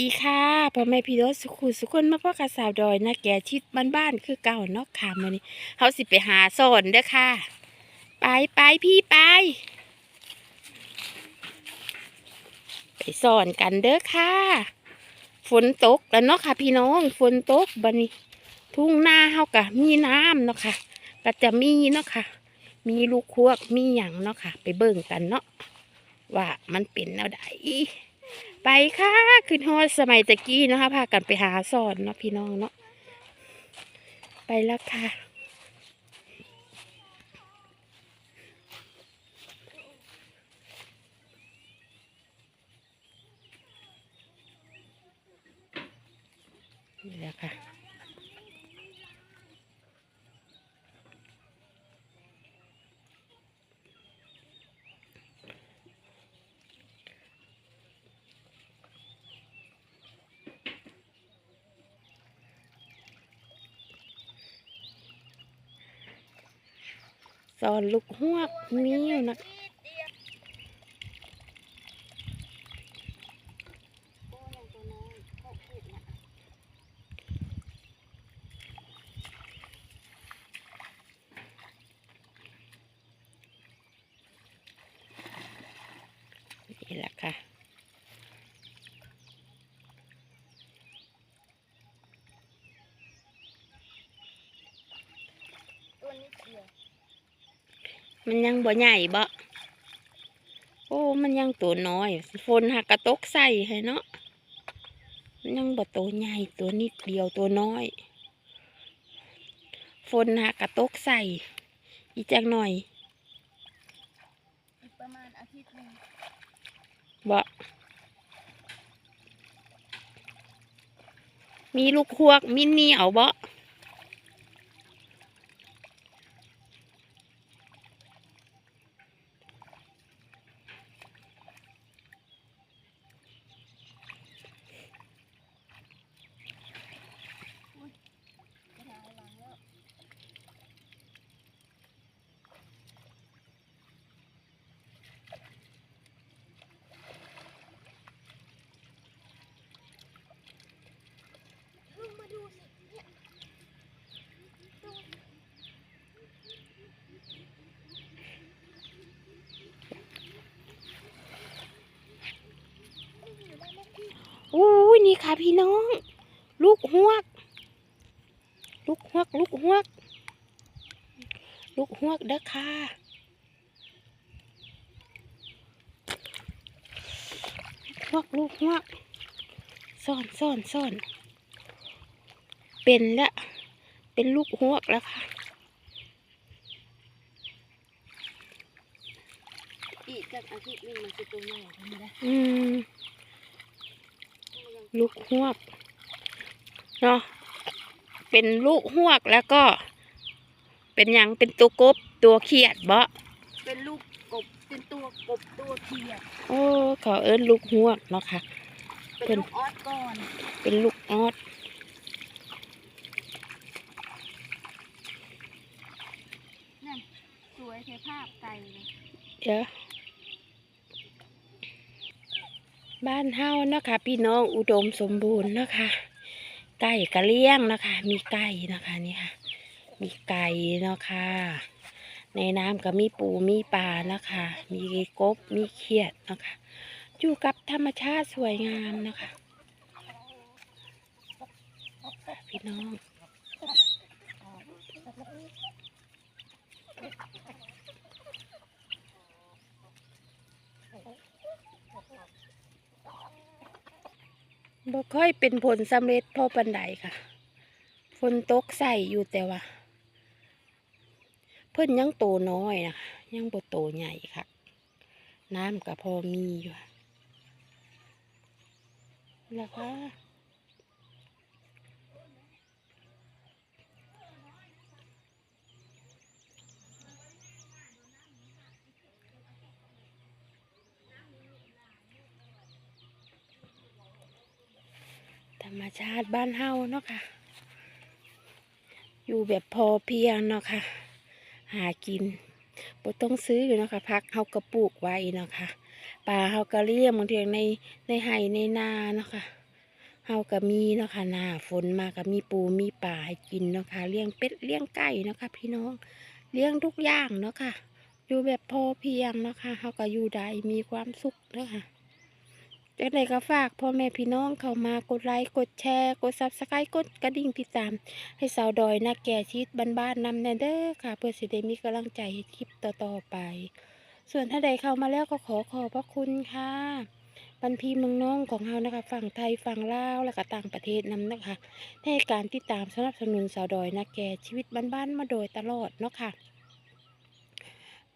ดีค่ะพ่อแม่พี่น้องสุขุสุขคนมาพ่อกับสาวดอยนะแกชิดบ้านๆคือเก่าเนาะค่ะมื้อนี้เฮาสิไปหาสอนเด้อค่ะ ไปไปพี่ไป ไปสอนกันเด้อค่ะ ฝนตกแล้วเนาะค่ะ พี่น้องฝนตกบัดนี้ ทุ่งนาเฮากะมีน้ำเนาะค่ะ ก็จะมีเนาะค่ะ มีลูกควกมีหยังเนาะค่ะ ไปเบิ่งกันเนาะว่ามันเป็นแนวใด ไปค่ะขึ้นฮอดสมัยตะกี้นะคะพากันไปหาสอนเนาะพี่น้องเนาะไปแล้วค่ะนี่แหละค่ะ ตอนลูกหวกมีอยู่นะนี่แหละค่ะ ตัวนี้เดียว มันยังบ่ใหญ่บ่โอ้ มันยังตัวน้อย ฝนหักกระตกใส่ให้เนาะ มันยังบ่ตัวใหญ่ตัวนิดเดียวตัวน้อย ฝนหักกระตกใส่ อีกจักหน่อย อีกประมาณอาทิตย์หนึ่งบ่มีลูกควกมีเหนียวบ่ กระถางหลังแล้ว ลุงมาดูสิเนี่ยดูไม่อยู่บ้านเลขที่ อู้ยนี่ ค่ะพี่น้อง ลูกหวก ลูกหวก ลูกหวก ลูกหวกเด้อค่ะหวกลูกหวกซ่อนซ่อนซ่อนเป็นละ เป็นลูกหวกแล้วค่ะอีกจากอาทิตย์หนึงมันจะตัวใหญ่ทำไมได้อืม ลูกหวกเนาะเป็นลูกหวกแล้วก็ เป็นหยังเป็นตัวกบตัวเขียดบ่เป็นลูกกบเป็นตัวกบตัวเขียดโอ้ขอเอิ้นลูกหวกเนาะค่ะ เป็เป็นน ลูกออสก่อนเป็นลูกออดนั่นสวยเทภาพไก่เลยเดี๋ยว บ้านเฮาเนาะค่ะพี่น้องอุดมสมบูรณ์เนาะค่ะไก่กระเลี้ยงนะคะ มีไก่นะคะนี่ค่ะ มีไก่เนาะค่ะในน้ำก็มีปูมีปลานะคะ มีกบมีเขียดนะคะอยู่กับธรรมชาติสวยงามนะคะค่ะพี่น้อง บ่ค่อยเป็นผลสำเร็จพอปันไดค่ะฝนตกใส่อยู่แต่ว่า เพิ่นยังโตน้อยนะคะยังบ่โตใหญ่ค่ะ น้ำก็พอมีอยู่นะแล้วค่ะ รรมชาติบ้านเฮาเนาะค่ะ อยู่แบบพอเพียงเนาะค่ะ หากินบ่ต้องซื้อเนาะค่ะพักเฮากระปลูกไว้เนาะค่ะปลาเฮากระเลี้ยงบางทีในในไห่ในนาเนาะค่ะเฮาก็มีเนาะค่ะหน้าฝนมาก็มีปูมีปลาให้กินเนาะค่ะเลี้ยงเป็ดเลี้ยงไก่เนาะค่ะพี่น้องเลี้ยงทุกอย่างเนาะค่ะ อยู่แบบพอเพียงเนาะค่ะเฮาก็อยู่ได้มีความสุขเนาะค่ะ จังไดก็ฝากพ่อแม่พี่น้องเข้ามากดไลค์กดแชร์ กด Subscribe กดกระดิ่งติดตาม ให้สาวดอยนักแก่ชีวิตบ้านๆนำแน่เด้อค่ะ เพื่อสิได้มีกำลังใจให้คลิปต่อๆไป ส่วนถ้าใดเข้ามาแล้วก็ขอขอบพระคุณค่ะบันพีเมืองน้องของเรานะคะ ฝั่งไทยฝั่งลาวและก็ต่างประเทศนำนะคะในการติดตามสนับสนุนสาวดอยนักแก่ชีวิตบ้านๆมาโดยตลอดเนาะค่ะ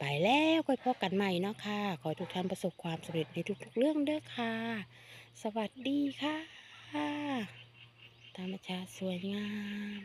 ไปแล้วค่อยพบกันใหม่เนาะค่ะ ขอทุกท่านประสบความสำเร็จในทุกๆเรื่องเด้อค่ะ สวัสดีค่ะธรรมชาติสวยงาม